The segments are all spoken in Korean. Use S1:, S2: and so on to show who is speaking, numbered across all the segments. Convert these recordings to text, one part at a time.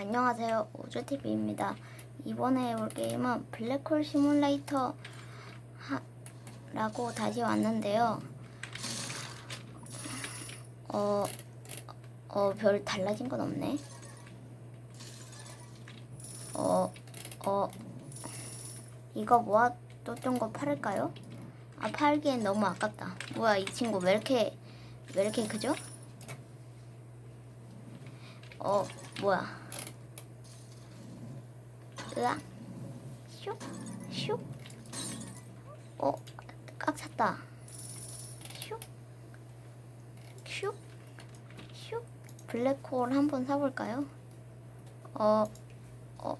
S1: 안녕하세요. 우주TV입니다. 이번에 해볼 게임은 블랙홀 시뮬레이터 하, 라고 다시 왔는데요. 어, 어, 별 달라진 건 없네. 어, 어, 이거 모아뒀던 거 팔을까요? 아, 팔기엔 너무 아깝다. 뭐야, 이 친구 왜 이렇게, 왜 이렇게 크죠? 어, 뭐야. 으악. 슉, 슉. 어, 꽉 찼다. 슉, 슉, 슉. 블랙홀 한번 사볼까요? 어, 어,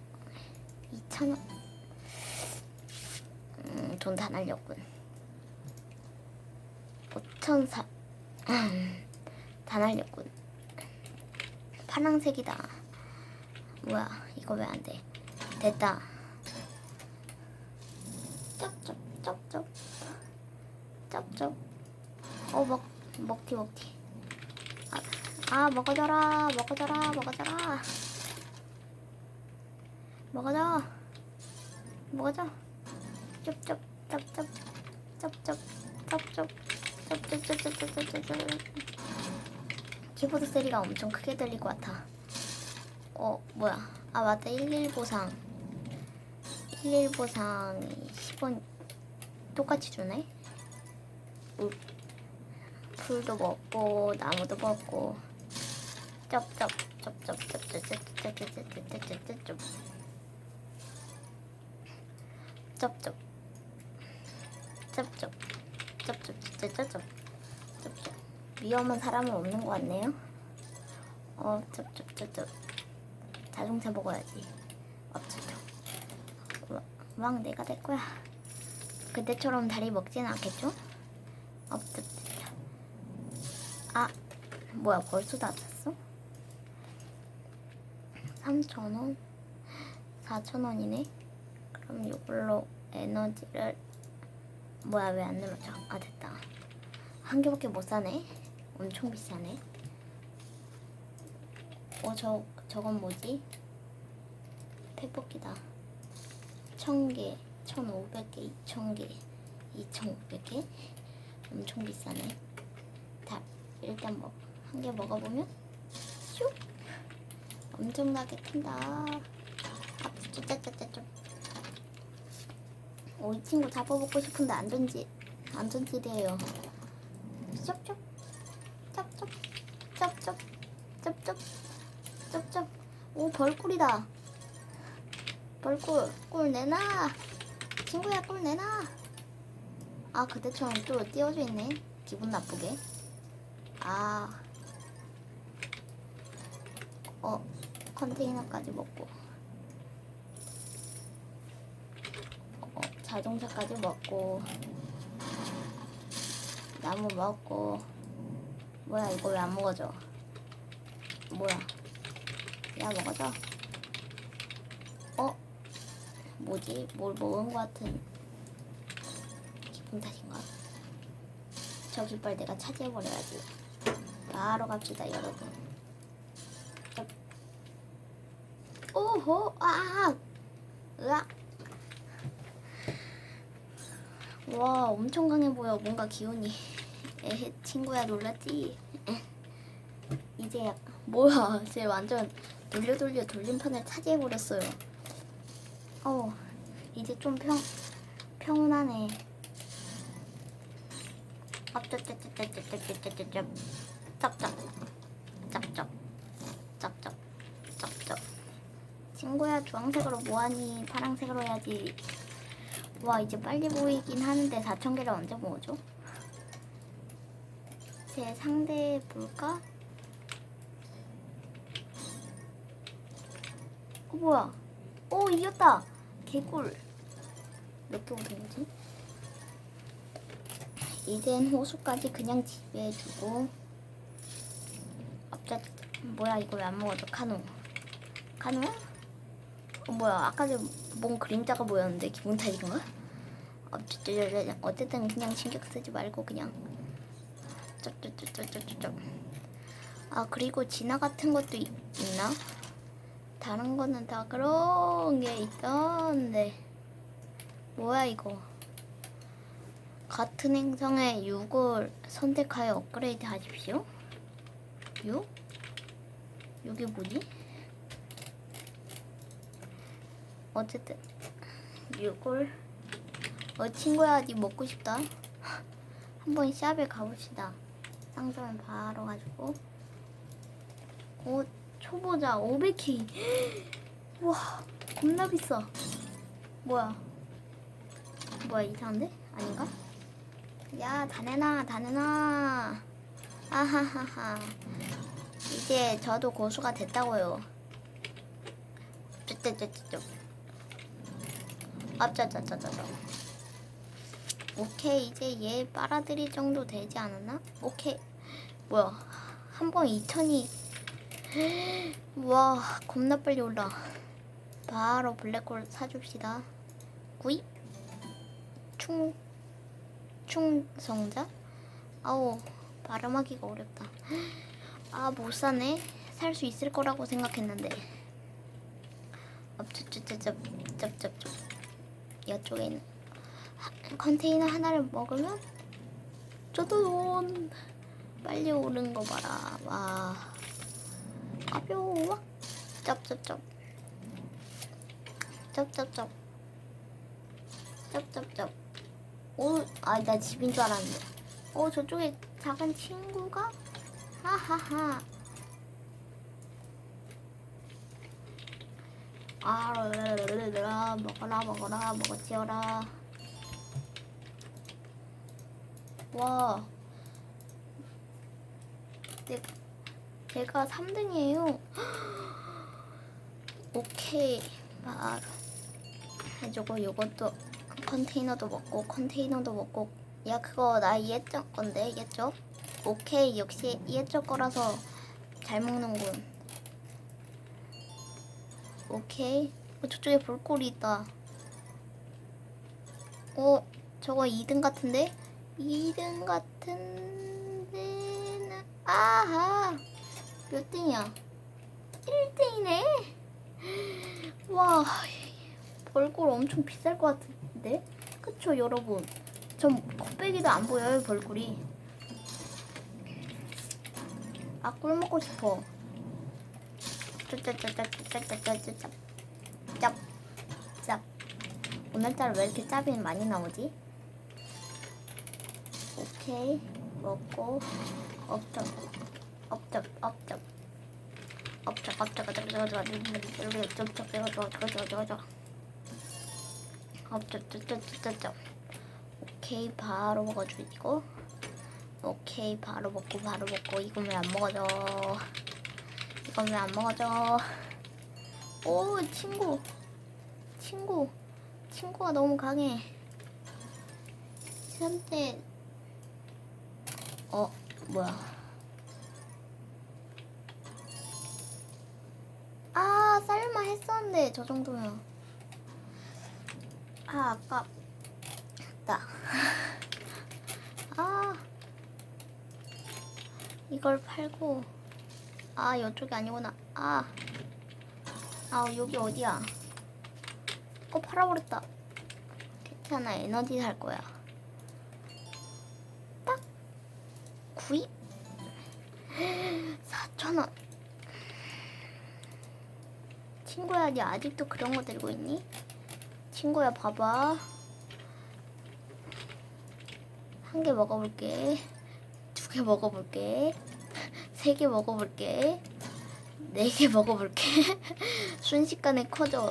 S1: 2,000원. 음, 돈 다 날렸군. 5,004. 다 날렸군. 파랑색이다. 뭐야, 이거 왜 안 돼? 됐다. 쩝쩝, 쩝쩝. 쩝쩝. 어, 먹, 먹티, 먹티. 아, 아, 먹어줘라, 먹어줘라, 먹어줘라. 먹어줘. 먹어줘. 쩝쩝, 쩝쩝, 쩝쩝, 쩝쩝, 쩝쩝 쩝쩝 쩝쩝쩝. 키보드 소리가 엄청 크게 들릴 것 같아. 어, 뭐야. 아, 맞다. 11보상. 11보상이 10원 똑같이 주네? 우, 풀도 먹고, 나무도 먹고. 쩝쩝, 쩝 쩝, 쩝 쩝, 쩝쩝, 쩝쩝, 쩝쩝, 쩝쩝. 쩝쩝. 쩝쩝. 쩝쩝, 쩝쩝, 쩝쩝. 위험한 사람은 없는 것 같네요. 어, 쩝쩝쩝쩝. 자동차 먹어야지. 막 내가 될 거야. 그때처럼 다리 먹진 않겠죠? 어쩌 아, 뭐야, 벌써 다 찼어? 3,000원? 4,000원이네? 그럼 이걸로 에너지를, 뭐야, 왜 안 눌러져? 아, 됐다. 한 개밖에 못 사네? 엄청 비싸네. 어, 저, 저건 뭐지? 팩볶이다. 천 개, 천 오백 개, 이천 개, 이천 오백 개. 엄청 비싸네. 다 일단 먹, 한개 먹어보면 슉! 엄청나게 큰다. 아, 짜짜짜짜. 오, 이 친구 잡아먹고 싶은데 안 던지, 안 던지래요. 쩝쩝, 쩝쩝, 쩝쩝, 쩝쩝. 쩝쩝. 오 벌꿀이다. 벌꿀. 꿀 내놔. 친구야 꿀 내놔. 아 그때처럼 또 띄워져 있네. 기분 나쁘게. 아. 어 컨테이너까지 먹고. 어 자동차까지 먹고. 나무 먹고. 뭐야 이거 왜 안 먹어져? 뭐야? 야 먹어줘. 어? 뭐지? 뭘 먹은 것 같은 기분 탓인가? 저 깃발 내가 차지해버려야지. 바로 갑시다 여러분. 저- 오호! 아! 으악! 와 엄청 강해 보여. 뭔가 기운이. 에헤 친구야 놀랐지? 에. 이제 약 뭐야 쟤 완전 돌려 돌려 돌림판을 차지해 버렸어요. 어 이제 좀 평 평온하네. 짭짭짭짭짭짭짭짭짭짭 짭짭 짭짭 짭짭 친구야 주황색으로 뭐하니 파랑색으로 해야지. 와 이제 빨리 보이긴 하는데 4천 개를 언제 모으죠? 제 상대 볼까? 어 뭐야? 오 이겼다. 개꿀. 몇된 거지? 이젠 호수까지 그냥 집에 두고 앞자 뭐야 이거 왜 안 먹어져 카누 카누? 어, 뭐야 아까 전뭔 그림자가 보였는데 기분 탓인가? 어쨌든 그냥 신경 쓰지 말고 그냥 쩝쩝쩝쩝쩝쩝 아 그리고 진화 같은 것도 있, 있나? 다른 거는 다 그런 게 있던데. 뭐야 이거? 같은 행성의 6을 선택하여 업그레이드 하십시오. 6? 6이 뭐지? 어쨌든 6을 어 친구야 니 먹고 싶다. 한번 샵에 가봅시다. 상점에 바로 가지고. 오 초보자 500K 와 겁나 비싸. 뭐야? 뭐야 이상한데? 아닌가? 야 다 내놔 다 내놔 아하하하. 이제 저도 고수가 됐다고요. 쭈쭈쭈쭈쭈 앞짜짜짜짜짜 오케이 이제 얘 빨아들일 정도 되지 않았나? 오케이. 뭐야? 한 번 2천이 와 겁나 빨리 올라. 바로 블랙홀 사줍시다. 구입 충 충성자? 아우 발음하기가 어렵다. 아 못 사네. 살 수 있을 거라고 생각했는데. 업cepcepcepcepcepcep 이쪽에 있는. 하- 컨테이너 하나를 먹으면? 저도 돈. 빨리 오른 거 봐라. 와 가벼워. 쩝쩝쩝. 쩝쩝쩝. 쩝쩝쩝. 오 아 나 집인 줄 알았는데 오 저쪽에 작은 친구가? 하하하. 아 르르르르르 먹어라 먹어라 먹어치워라. 와. 내, 제가 3등이에요. 오케이. 바로 해주고 요것도 컨테이너도 먹고 컨테이너도 먹고. 야 그거 나 이해적 건데 이해적? 오케이 역시 이해적 거라서 잘 먹는군. 오케이. 어, 저쪽에 볼꼴이 있다. 어 저거 2등 같은데? 2등 같은데는 아하 몇 등이야? 1등이네. 와 벌꿀 엄청 비쌀 것 같은데? 그쵸 여러분. 전 곱빼기도 안 보여요 벌꿀이. 아 꿀 먹고 싶어. 짭짭짭짭짭짭짭짭짭 짭 짭 오늘따라 왜 이렇게 짭이 많이 나오지? 오케이 먹고 업적 업적 업적 업적 업적 업적 업적 업적 업적 업적 오케이 바로 먹어주고 오케이 바로 먹고 바로 먹고 이건 왜 안 먹어져 이건 왜 안 먹어져 오 친구 친구 친구가 너무 강해 현재 어 뭐야 쌀만 했었는데 저 정도면. 아 아깝다 아. 이걸 팔고 아 이쪽이 아니구나. 아, 아 여기 어디야? 어 팔아버렸다. 괜찮아 에너지 살 거야. 딱 구입 4천원 친구야 니 아직도 그런 거 들고 있니? 친구야 봐봐. 한 개 먹어볼게. 두 개 먹어볼게. 세 개 먹어볼게. 네 개 먹어볼게. 순식간에 커져.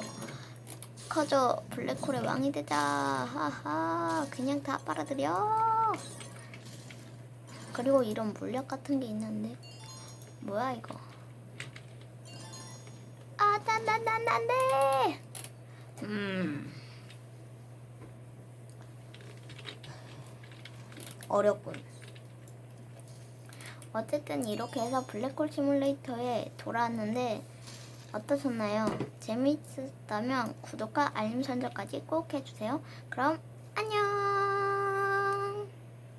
S1: 커져. 블랙홀의 왕이 되자. 하하. 그냥 다 빨아들여. 그리고 이런 물약 같은 게 있는데. 뭐야 이거 아난난난난네 음 어렵군 어쨌든 이렇게 해서 블랙홀 시뮬레이터에 돌아왔는데 어떠셨나요? 재미있었다면 구독과 알림 설정까지 꼭 해주세요. 그럼 안녕!